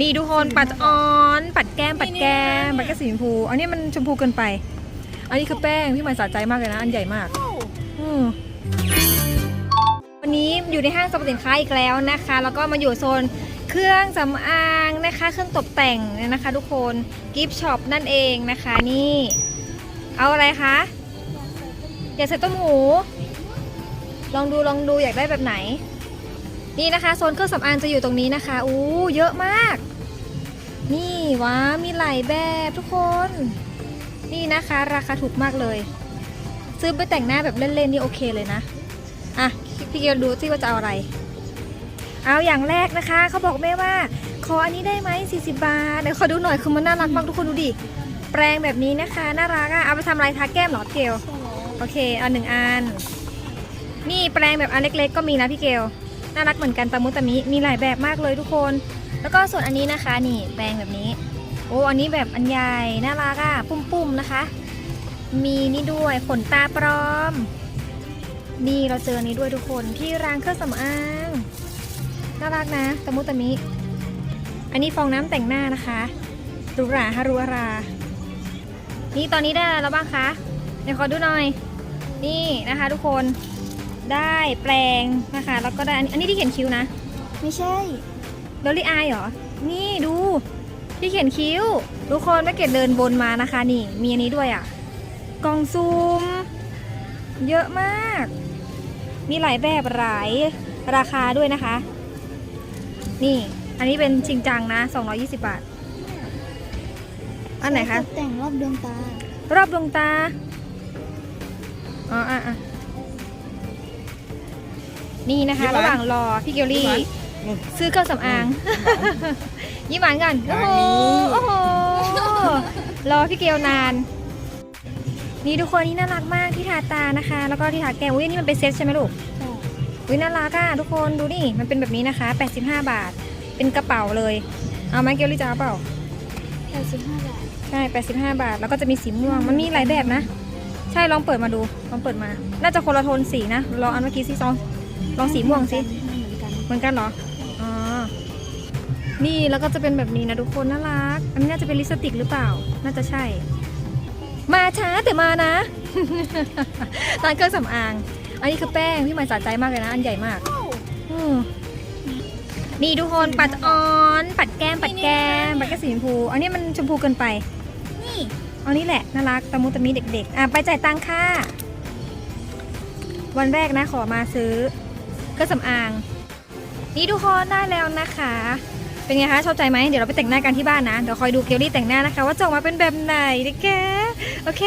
นี่ทุกคนปัดออนปัดแก้มปัดแก้มปัดแก้มสีชมพู อันนี้มันชมพูเกินไป อันนี้คือแป้งพี่หมายสะใจมากเลยนะ อันใหญ่มากอืมวันนี้อยู่ในห้างสรรพสินค้าอีกแล้วนะคะ แล้วก็มาอยู่โซนเครื่องสำอางนะคะ เครื่องตกแต่งเนี่ยนะคะ ทุกคนกิฟช็อปนั่นเองนะคะ นี่ เอาอะไรคะอยากใส่ต้มหู ลองดูลองดูอยากได้แบบไหน นี่นะคะโซนเครื่องสำอางจะอยู่ตรงนี้นะคะอู้เยอะมาก นี่ว้ามีหลายแบบทุกคน นี่นะคะ ราคาถูกมากเลย ซื้อไปแต่งหน้าแบบเล่นๆนี่โอเคเลยนะอะพี่เกียวดูที่ว่าจะเอาอะไร เอาอย่างแรกนะคะเขาบอกแม่ว่า ขออันนี้ได้ไหม40 บาทเดี๋ยวขอดูหน่อยคือมันน่ารักมากทุกคนดูดิแปรงแบบนี้นะคะน่ารักอะเอาไปทำอะไรทาแก้มหรอพี่เกลโอเคเอาหนึ่งอันนี่แปรงแบบอันเล็กๆ ก็มีนะพี่เกล น่ารักเหมือนกันตะมุตะมิมีหลายแบบมากเลยทุกคน แล้วก็ส่วนอันนี้นะคะ นี่แปรงแบบนี้ โอ้อันนี้แบบอันใหญ่น่ารักอะปุ้มๆนะคะ มีนี่ด้วยขนตาปลอม นี่เราเจอนี้ด้วยทุกคนที่ร้านเครื่องสำอางน่ารักนะตะมุตะมิ อันนี้ฟองน้ำแต่งหน้านะคะหรูหราฮารุอารา นี่ตอนนี้ได้แล้วบ้างคะเดี๋ยวขอดูหน่อย นี่นะคะทุกคน ได้แปลงนะคะ แล้วก็ได้อันนี้อันนี้ที่เขียนคิ้วนะไม่ใช่ดอลลี่อายเหรอ นี่ดูที่เขียนคิ้ว ทุกคนแม่เกดเดินบนมานะคะ นี่ มีอันนี้ด้วยอะ กล่องซูม เยอะมาก มีหลายแบบหลายราคาด้วยนะคะ นี่ อันนี้เป็นจริงจังนะ 220 บาท อันไหนคะตกแต่งรอบดวงตา รอบดวงตา อ๋ออะอะ นี่นะคะยิ้มหวานระหว่างรอพี่เกลลี่ยิ้มหวานอืมซื้อเครื่องสำอาง ยิ้มหวานกัน โอ้โหโอ้โหรอพี่เกลนาน นี่ทุกคนนี่น่ารักมากที่ทาตานะคะ แล้วก็ที่ทาแก้มอุ้ยนี่มันเป็นเซ็ตใช่ไหมลูกอุ้ยน่ารักอะทุกคนดูนี่มันเป็นแบบนี้นะคะ 85 บาท เป็นกระเป๋าเลย เอาไหมเกลลี่จะเอาเปล่า85 บาท ใช่ 85 บาท แล้วก็จะมีสีม่วง มันมีหลายแบบนะ ใช่ ลองเปิดมาดู ลองเปิดมา น่าจะคนละโทนสีนะ ลองอันเมื่อกี้สิลอง ลองสีม่วงสิ เหมือนกันเหรอ อ๋อ นี่แล้วก็จะเป็นแบบนี้นะทุกคนน่ารัก อันนี้น่าจะเป็นลิปสติกหรือเปล่า น่าจะใช่ มาช้าแต่มานะ ร้านเครื่องสำอาง อันนี้คือแป้งพี่หมายสะใจมากเลยนะ อันใหญ่มากนี่ทุกคนปัดออน ปัดแก้ม ปัดแก้ม ปัดแก้มสีชมพู อันนี้มันชมพูเกินไป นี่อานี่แหละน่ารักตะมุตะมิเด็กๆ อะไปจ่ายตังค่า วันแรกนะขอมาซื้อเครื่องสำอาง นี่ทุกคนได้แล้วนะคะ เป็นไงคะชอบใจไหมเดี๋ยวเราไปแต่งหน้ากันที่บ้านนะ เดี๋ยวคอยดูเกลลี่แต่งหน้านะคะ ว่าจะออกมาเป็นแบบไหนนะแกโอเค